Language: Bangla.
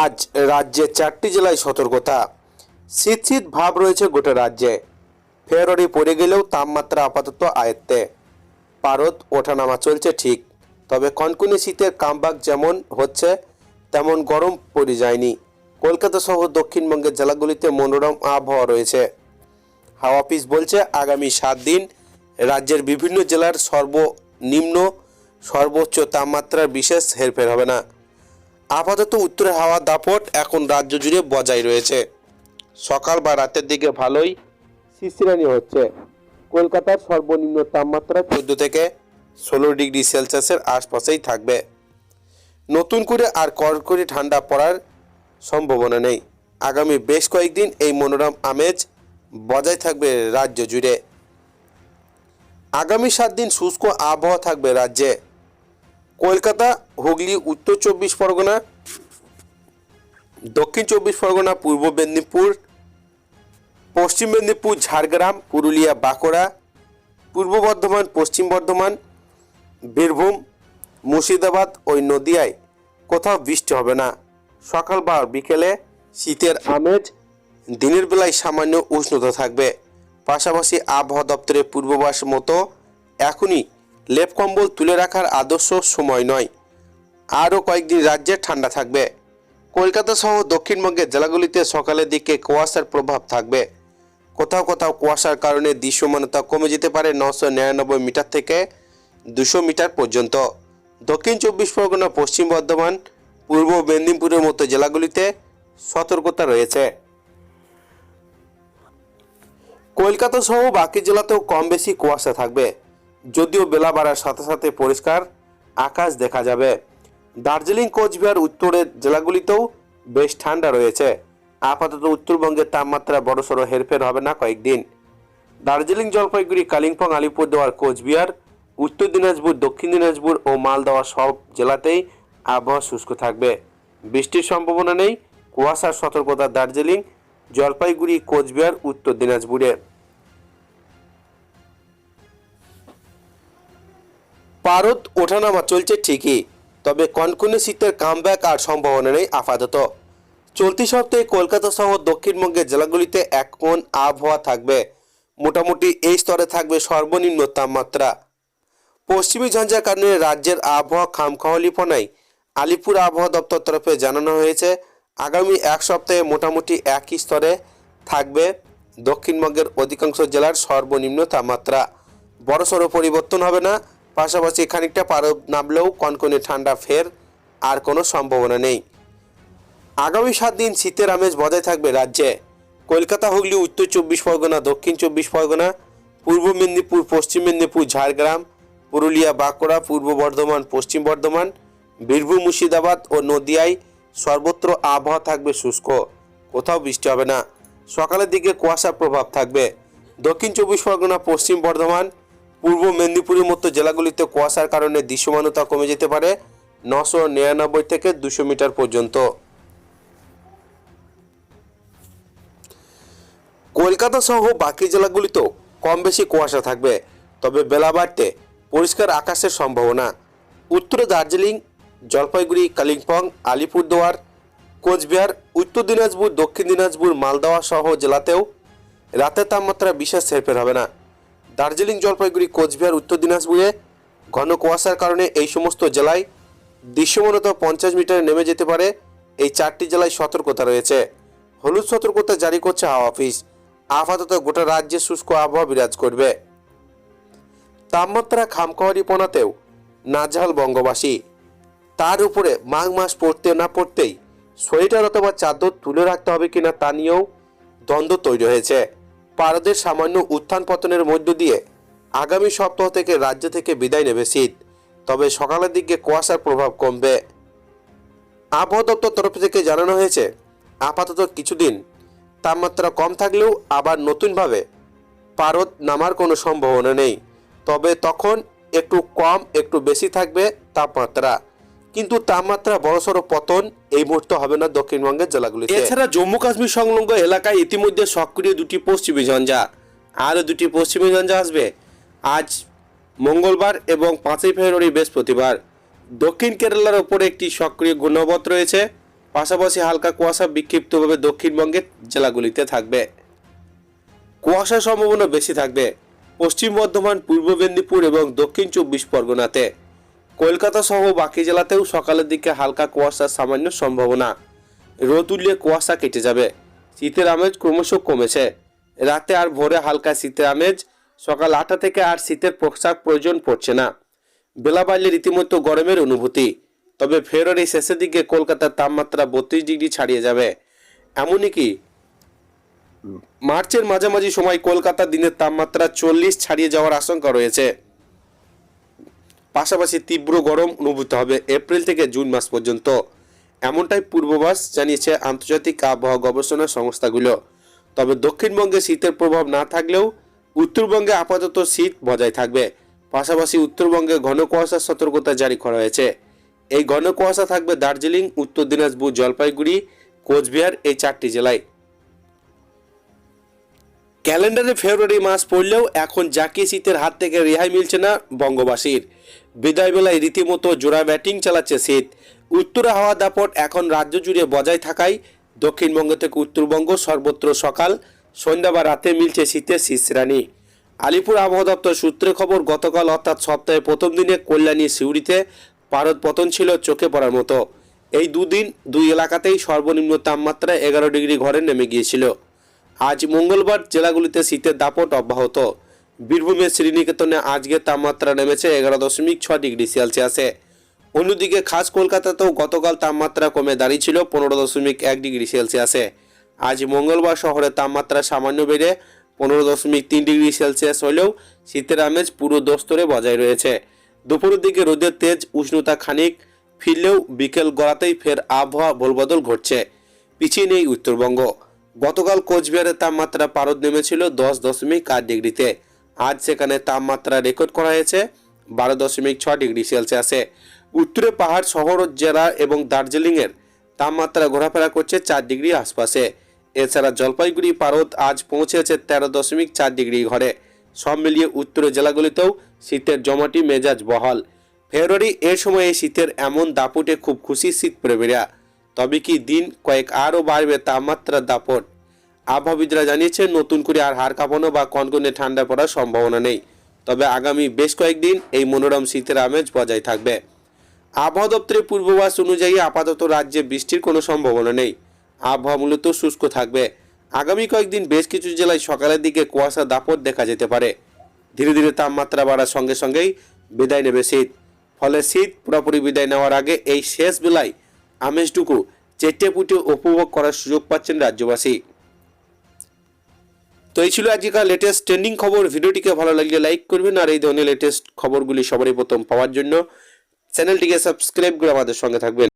আজ রাজ্যে চারটি জেলায় সতর্কতা। শীত শীত ভাব রয়েছে গোটা রাজ্যে। ফেব্রুয়ারি পড়ে গেলেও তাপমাত্রা আপাতত আয়ত্তে। পারদ ওঠানামা চলছে ঠিক, তবে কনকনে শীতের কামবাক যেমন হচ্ছে, তেমন গরম পড়ে যায়নি। কলকাতা সহ দক্ষিণবঙ্গের জেলাগুলিতে মনোরম আবহাওয়া রয়েছে। হাওয়া অফিস বলছে, আগামী সাত দিন রাজ্যের বিভিন্ন জেলার সর্বনিম্ন সর্বোচ্চ তাপমাত্রার বিশেষ হেরফের হবে না। আপাতত উত্তরে হাওয়া দাপট এখন রাজ্য জুড়ে বজায় রয়েছে। সকাল বা রাতের দিকে ভালোই শিশিরানি হচ্ছে। কলকাতার সর্বনিম্ন তাপমাত্রা চোদ্দ থেকে ষোলো ডিগ্রি সেলসিয়াসের আশপাশেই থাকবে। নতুন করে আর কড়কড়ি ঠান্ডা পড়ার সম্ভাবনা নেই। আগামী বেশ কয়েকদিন এই মনোরম আমেজ বজায় থাকবে রাজ্য জুড়ে। আগামী সাত দিন শুষ্ক আবহাওয়া থাকবে রাজ্যে। কলকাতা, হুগলি, উত্তর চব্বিশ পরগনা, দক্ষিণ চব্বিশ পরগনা, পূর্ব মেদিনীপুর, পশ্চিম মেদিনীপুর, ঝাড়গ্রাম, পুরুলিয়া, বাঁকুড়া, পূর্ব বর্ধমান, পশ্চিম বর্ধমান, বীরভূম, মুর্শিদাবাদ ওই নদিয়ায় কোথাও বৃষ্টি হবে না। সকাল বা বিকেলে শীতের আমেজ দিনের বেলায় সামান্য উষ্ণতা থাকবে। পাশাপাশি আবহাওয়া দপ্তরের পূর্বাভাস মতো এখনই লেপ কম্বল তুলে রাখার আদর্শ সময় নয়। আরও কয়েকদিন রাজ্যে ঠান্ডা থাকবে। কলকাতা সহ দক্ষিণবঙ্গের জেলাগুলিতে সকালের দিকে কুয়াশার প্রভাব থাকবে। কোথাও কোথাও কুয়াশার কারণে দৃশ্যমানতা কমে যেতে পারে নশো নিরানব্বই মিটার থেকে দুশো মিটার পর্যন্ত। দক্ষিণ চব্বিশ পরগনা, পশ্চিম বর্ধমান, পূর্ব মেদিনীপুরের মতো জেলাগুলিতে সতর্কতা রয়েছে। কলকাতা সহ বাকি জেলাতেও কম বেশি কুয়াশা থাকবে। যদিও বেলা বাড়ার সাথে সাথে পরিষ্কার আকাশ দেখা যাবে। দার্জিলিং, কোচবিহার উত্তরের জেলাগুলিতেও বেশ ঠান্ডা রয়েছে। আপাতত উত্তরবঙ্গের তাপমাত্রা বড়সড় হেরফের হবে না কয়েকদিন। দার্জিলিং, জলপাইগুড়ি, কালিম্পং, আলিপুরদুয়ার, কোচবিহার, উত্তর দিনাজপুর, দক্ষিণ দিনাজপুর ও মালদহ সব জেলাতেই আবহাওয়া শুষ্ক থাকবে। বৃষ্টির সম্ভাবনা নেই। কুয়াশার সতর্কতা দার্জিলিং, জলপাইগুড়ি, কোচবিহার, উত্তর দিনাজপুরে। পারদ ওঠানামা চলছে ঠিকই, তবে কনকনে শীতের কামব্যাক আর সম্ভাবনা নেই আপাতত। চলতি সপ্তাহে কলকাতা সহ দক্ষিণবঙ্গের জেলাগুলিতে এক কোন আবহাওয়া থাকবে। মোটামুটি এই স্তরে থাকবে সর্বনিম্ন তাপমাত্রা। পশ্চিমী ঝঞ্ঝার কারণে রাজ্যের আবহাওয়া খামখাওয়ালিপনায় আলিপুর আবহাওয়া দপ্তর তরফে জানানো হয়েছে, আগামী এক সপ্তাহে মোটামুটি একই স্তরে থাকবে দক্ষিণবঙ্গের অধিকাংশ জেলার সর্বনিম্ন তাপমাত্রা। বড়সড় পরিবর্তন হবে না পাশাপাশি খানিকটা পারদ নামলেও কনকনে ঠান্ডা ফের আর কোনো সম্ভাবনা নেই। আগামী সাত দিন শীতের আমেজ বজায় থাকবে রাজ্যে। কলকাতা, হুগলি, উত্তর চব্বিশ পরগনা, দক্ষিণ চব্বিশ পরগনা, পূর্ব মেদিনীপুর, পশ্চিম মেদিনীপুর, ঝাড়গ্রাম, পুরুলিয়া, বাঁকুড়া, পূর্ব বর্ধমান, পশ্চিম বর্ধমান, বীরভূম, মুর্শিদাবাদ ও নদিয়ায় সর্বত্র আবহাওয়া থাকবে শুষ্ক। কোথাও বৃষ্টি হবে না। সকালের দিকে কুয়াশার প্রভাব থাকবে। দক্ষিণ চব্বিশ পরগনা, পশ্চিম বর্ধমান পূর্ব মেদিনীপুরের মতো জেলাগুলিতে কুয়াশার কারণে দৃশ্যমানতা কমে যেতে পারে নশো নিরানব্বই থেকে দুশো মিটার পর্যন্ত। কলকাতা সহ বাকি জেলাগুলিতেও কম বেশি কুয়াশা থাকবে, তবে বেলা বাড়তে পরিষ্কার আকাশের সম্ভাবনা। উত্তরে দার্জিলিং, জলপাইগুড়ি, কালিম্পং, আলিপুরদুয়ার, কোচবিহার, উত্তর দিনাজপুর, দক্ষিণ দিনাজপুর মালদহ সহ জেলাতেও রাতের তাপমাত্রা বিশেষ হেরফের হবে না। দার্জিলিং জলপাইগুড়ি, কোচবিহার, উত্তর দিনাজপুরে ঘন কুয়াশার কারণে এই সমস্ত জেলায় দৃশ্যমানতা পঞ্চাশ মিটারে নেমে যেতে পারে। এই চারটি জেলায় সতর্কতা রয়েছে। হলুদ সতর্কতা জারি করছে হাওয়া অফিস। আপাতত গোটা রাজ্যে শুষ্ক আবহাওয়া বিরাজ করবে। তাপমাত্রা খামখোয়ারিপনাতেও নাজহাল বঙ্গবাসী। তার উপরে মাঘ মাস পড়তে না পড়তেই সোয়েটার অথবা চাদর তুলে রাখতে হবে কিনা তা নিয়েও দ্বন্দ্ব তৈরি হয়েছে। পারদের সামান্য উত্থান পতনের মধ্য দিয়ে আগামী সপ্তাহ থেকে রাজ্য থেকে বিদায় নেবে শীত। তবে সকালের দিকে কুয়াশার প্রভাব কমবে। আবহাওয়া দপ্তর তরফ থেকে জানানো হয়েছে, আপাতত কিছুদিন তাপমাত্রা কম থাকলেও আবার নতুনভাবে পারদ নামার কোনো সম্ভাবনা নেই। তবে তখন একটু কম, একটু বেশি থাকবে তাপমাত্রা। কিন্তু তাপমাত্রা বড়সড় পতন এই মুহূর্তে হবে না দক্ষিণবঙ্গের জেলাগুলি এছাড়া জম্মু কাশ্মীর সংলগ্ন এলাকায় ইতিমধ্যে সক্রিয় দুটি পশ্চিমী ঝঞ্ঝা, আরও দুটি পশ্চিমী ঝঞ্ঝা আসবে। আজ মঙ্গলবার এবং পাঁচই ফেব্রুয়ারি বৃহস্পতিবার। দক্ষিণ কেরালার ওপরে একটি সক্রিয় ঘূর্ণবত রয়েছে, পাশাপাশি হালকা কুয়াশা বিক্ষিপ্তভাবে দক্ষিণবঙ্গের জেলাগুলিতে থাকবে। কুয়াশার সম্ভাবনা বেশি থাকবে, পশ্চিম বর্ধমান, পূর্ব মেদিনীপুর এবং দক্ষিণ চব্বিশ পরগনাতে। কলকাতা সহ বাকি জেলাতেও সকালের দিকে হালকা কুয়াশার সামান্য সম্ভাবনা। রোদ উঠলে কুয়াশা কেটে যাবে। শীতের আমেজ ক্রমশ কমেছে। রাতে আর ভোরে হালকা শীতের আমেজ। সকাল আটটা থেকে আর শীতের পোশাক প্রয়োজন পড়ছে না। বেলা বাড়লে রীতিমতো গরমের অনুভূতি। তবে ফেব্রুয়ারি শেষের দিকে কলকাতার তাপমাত্রা বত্রিশ ডিগ্রি ছাড়িয়ে যাবে। এমনই কি? মার্চের মাঝামাঝি সময় কলকাতার দিনের তাপমাত্রা চল্লিশ ছাড়িয়ে যাওয়ার আশঙ্কা রয়েছে। পাশাপাশি তীব্র গরম অনুভূত হবে এপ্রিল থেকে জুন মাস পর্যন্ত। এমনটাই পূর্বাভাস জানিয়েছে আন্তর্জাতিক আবহাওয়া গবেষণা সংস্থাগুলো। তবে দক্ষিণবঙ্গে শীতের প্রভাব না থাকলেও উত্তরবঙ্গে আপাতত শীত বজায় থাকবে। পাশাপাশি উত্তরবঙ্গে ঘন কুয়াশার সতর্কতা জারি করা হয়েছে। এই ঘন কুয়াশা থাকবে দার্জিলিং, উত্তর দিনাজপুর, জলপাইগুড়ি, কোচবিহার এই চারটি জেলায়। ক্যালেন্ডারে ফেব্রুয়ারি মাস পড়লেও এখন জাকি শীতের হাত থেকে রেহাই মিলছে না বঙ্গবাসীর। বিদায়বেলায় রীতিমতো জোড়া ব্যাটিং চালাচ্ছে শীত। উত্তরে হাওয়া দাপট এখন রাজ্য জুড়ে বজায় থাকায় দক্ষিণবঙ্গ থেকে উত্তরবঙ্গ সর্বত্র সকাল, সন্ধ্যা বা রাতে মিলছে শীতের শীর্ষরানি আলিপুর আবহাওয়া দপ্তর সূত্রে খবর, গতকাল অর্থাৎ সপ্তাহের প্রথম দিনে কল্যাণী সিউড়িতে পারদ পতন ছিল চোখে পড়ার মতো। এই দুদিন দুই এলাকাতেই সর্বনিম্ন তাপমাত্রা এগারো ডিগ্রি ঘরে নেমে গিয়েছিল। আজ মঙ্গলবার জেলাগুলিতে শীতের দাপট অব্যাহত। বীরভূমের শ্রীনিকেতনে আজকে তাপমাত্রা নেমেছে এগারো দশমিক ছ ডিগ্রি সেলসিয়াসে। অন্যদিকে খাস কলকাতাতেও গতকাল তাপমাত্রা কমে দাঁড়িয়েছিল পনেরো দশমিক এক ডিগ্রি সেলসিয়াসে। আজ মঙ্গলবার শহরে তাপমাত্রা সামান্য বেড়ে পনেরো দশমিক তিন ডিগ্রি সেলসিয়াস হলেও শীতের আমেজ পুরো দস্তরে বজায় রয়েছে। দুপুরের দিকে রোদের তেজ উষ্ণতা খানিক ফিরলেও বিকেল গড়াতেই ফের আবহাওয়া ভোলবদল ঘটছে। পিছিয়ে নেই উত্তরবঙ্গ। গতকাল কোচবিহারের তাপমাত্রা পারদ নেমেছিল দশ দশমিক আট ডিগ্রিতে। আজ সেখানে তাপমাত্রা রেকর্ড করা হয়েছে বারো দশমিক ছ ডিগ্রি সেলসিয়াসে। উত্তরে পাহাড়, শহর জেলা এবং দার্জিলিংয়ের তাপমাত্রা ঘোরাফেরা করছে চার ডিগ্রি আশপাশে। এছাড়া জলপাইগুড়ি পারদ আজ পৌঁছেছে তেরো দশমিক চার ডিগ্রি ঘরে। সব মিলিয়ে উত্তরের জেলাগুলিতেও শীতের জমাটি মেজাজ বহাল। ফেব্রুয়ারি এ সময়ে শীতের এমন দাপুটে খুব খুশি শীত প্রেমীরা। তবে কি দিন কয়েক আরও বাড়বে তাপমাত্রার দাপট। আবহাওয়িদরা জানিয়েছেন, নতুন করে আর হাড় কাঁপানো বা কনকনে ঠান্ডা পড়ার সম্ভাবনা নেই। তবে আগামী বেশ কয়েকদিন এই মনোরম শীতের আমেজ বজায় থাকবে। আবহাওয়া দপ্তরের পূর্বাভাস অনুযায়ী আপাতত রাজ্যে বৃষ্টির কোনো সম্ভাবনা নেই। আবহাওয়া মূলত শুষ্ক থাকবে। আগামী কয়েকদিন বেশ কিছু জেলায় সকালের দিকে কুয়াশা দাপট দেখা যেতে পারে। ধীরে ধীরে তাপমাত্রা বাড়ার সঙ্গে সঙ্গেই বিদায় নেবে শীত। ফলে শীত পুরোপুরি বিদায় নেওয়ার আগে এই শেষ বেলায় আমেজটুকু চেটে পুটে উপভোগ করার সুযোগ পাচ্ছেন রাজ্যবাসী। তো এই ছিল আজকের লেটেস্ট ট্রেন্ডিং খবর। ভিডিওটিকে ভালো লাগলে লাইক করবেন আর এই ধরনের লেটেস্ট খবরগুলি সবারই প্রথম পাওয়ার জন্য। চ্যানেলটিকে সাবস্ক্রাইব করে আমাদের সঙ্গে থাকবেন।